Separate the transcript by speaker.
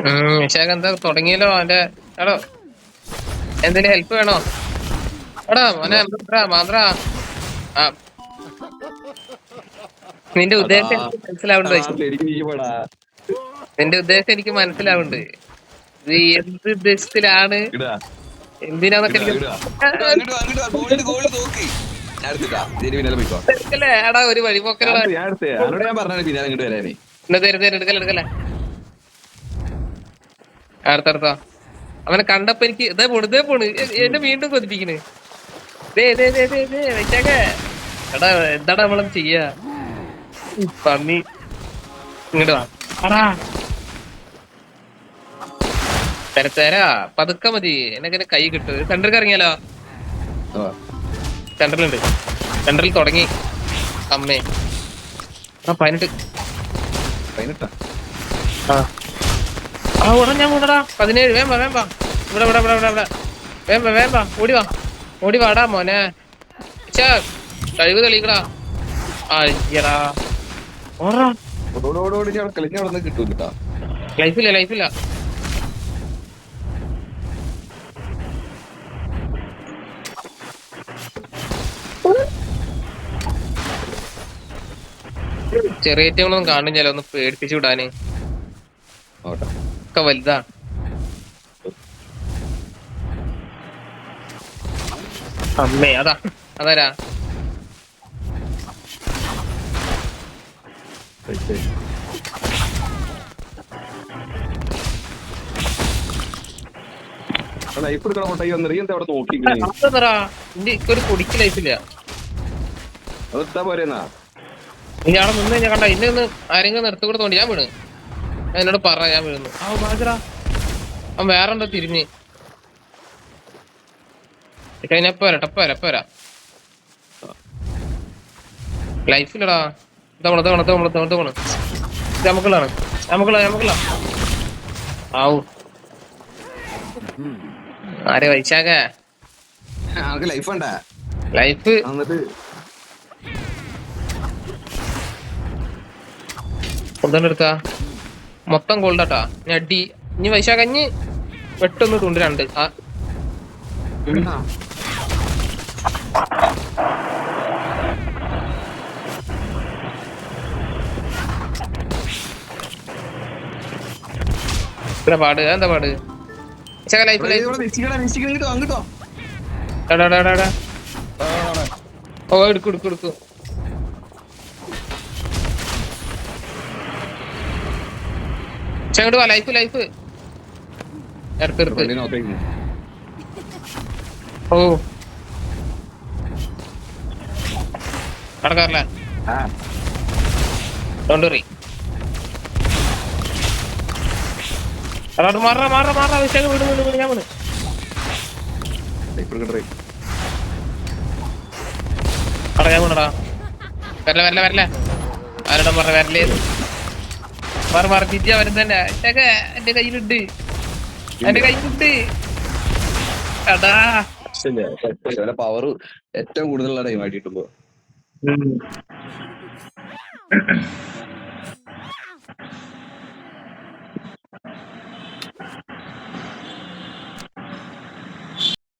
Speaker 1: ഉം, വിശാഖ് എന്താ തുടങ്ങിയല്ലോ അവന്റെ എടോ എന്തെങ്കിലും ഹെൽപ്പ് വേണോ? എടാ മോനെ മാത്ര മാത്ര നിന്റെ ഉദ്ദേശം എനിക്ക് മനസ്സിലാവുന്നുണ്ട് നിന്റെ ഉദ്ദേശം എനിക്ക് മനസ്സിലാവുന്നുണ്ട്. ഇത് എന്ത് ഉദ്ദേശത്തിലാണ്?
Speaker 2: ഇടാ.
Speaker 1: എന്തിനാന്നൊക്കെ എനിക്ക് എടാ ഒരു വഴിപോക്കലടാ.
Speaker 2: ഞാൻ പിന്നാലെ അങ്ങോട്ട് വരാനേ.
Speaker 1: എന്നാ തരും തരും എടുക്കല എടുക്കല അടുത്തടുത്തോ അവനെ കണ്ടപ്പോ എനിക്ക് ഇതേ പോണ് ഇതേ പോണ്. എന്നെ വീണ്ടും കൊതിപ്പിക്കണ്. ദേ ദേ ദേ ദേ ദേ എടാ എന്താടാ നമ്മളത് ചെയ്യാ? പന്നി. ഇങ്ങോട്ട് വാ. അടാ തര തരാ. പതുക്കെ മതി. എന്നെ കൈ കിട്ടും. സെന്ററിൽ ഇറങ്ങിയാലോ?
Speaker 2: സെന്ററിൽ
Speaker 1: സെന്ററിലുണ്ട് സെന്ററിൽ തുടങ്ങി. അമ്മേ. ആ പതിനെട്ട്.
Speaker 2: പതിനെട്ടാ?
Speaker 1: ആ. ആ ഉടൻ ഞാൻ കൊണ്ടടാ പതിനേഴ് വേമ്പ വേമ്പ. ഇവിടെ ഇവിടെ ഇവിടെ ഇവിടെ ഇവിടെ. വേമ്പ വേമ്പ. ഓടി വാ. ഓടി വാടാ മോനെ. ചേ കഴിവ് തെളിയിക്കടാ. അയ്യടാ. ഓടാ.
Speaker 2: കിട്ടും കേട്ടാ.
Speaker 1: ലൈഫില്ല ലൈഫില്ല. ചെറിയ ടീമൊന്നും കാണുന്നില്ല ഒന്ന് പേടിപ്പിച്ചു വിടാന്.
Speaker 2: ഓട്ടെ.
Speaker 1: ഒക്കെ വലുതാണ്. അമ്മേ അതാ അതാരാ?
Speaker 2: ലൈഫ് എടുക്കണ കൊണ്ടായി വന്നിട്ട് എന്താ അവിടെ
Speaker 1: ഒരു പൊടിക്ക് ലൈഫില്ല
Speaker 2: പോരെന്നാ?
Speaker 1: ഇനി അവിടെ നിന്ന് കഴിഞ്ഞാൽ കണ്ട ഇന്നെ ഒന്ന് ആരെങ്കിലും നിർത്തി ഞാൻ വീണ്. എന്നോട് പറയാൻ ഞാൻ വീഴുന്നു ആ ബാജറാ അവൻ വേറെ ഉണ്ടോ തിരിഞ്ഞ് കഴിഞ്ഞപ്പോ വരാം? ടപ്പ വരാം? വരാം? ലൈഫില്ലടാ. ഇതവണ തവണ തവണ തവണ ഇതവണ ഇത് നമുക്കുള്ളതാണ്. നമുക്കുള്ള നമുക്കുള്ള ആവു ആരെ വൈശാഖ
Speaker 2: ആൾക്ക് ലൈഫ് ഉണ്ടാ
Speaker 1: ലൈഫ്? എടുക്ക. മൊത്തം ഗോൾഡാട്ടാ. അടി. ഇനി പൈസ കഞ്ഞി. വെട്ടൊന്ന് തുണ്ട് രണ്ട്. ആ. ഇത്ര പാട്. എന്താ പാട്? ലൈഫ് ഓ എടുക്കും എടുക്കും എടുക്കു. ചെങ്ങോട്ട് വാ ലൈഫ് ലൈഫ് എടുത്ത് എടുത്ത് ഓ ഡോണ്ട് വറി അതാണ്ട് മാറ മാറ മാറ വീട് വീട് വീട് ഞാൻ ഞാൻ വീണടാ വരല വരല വരല ആരോടും പറഞ്ഞ വരലേ മാറ മാറ തിരിച്ചാ വരുന്നതന്നെ ചേക്ക എന്റെ കയ്യിലുണ്ട്. എന്റെ കയ്യിലുണ്ട്.
Speaker 2: പവർ ഏറ്റവും കൂടുതലുള്ള ടൈം ആയിട്ട് കിട്ടുമ്പോ.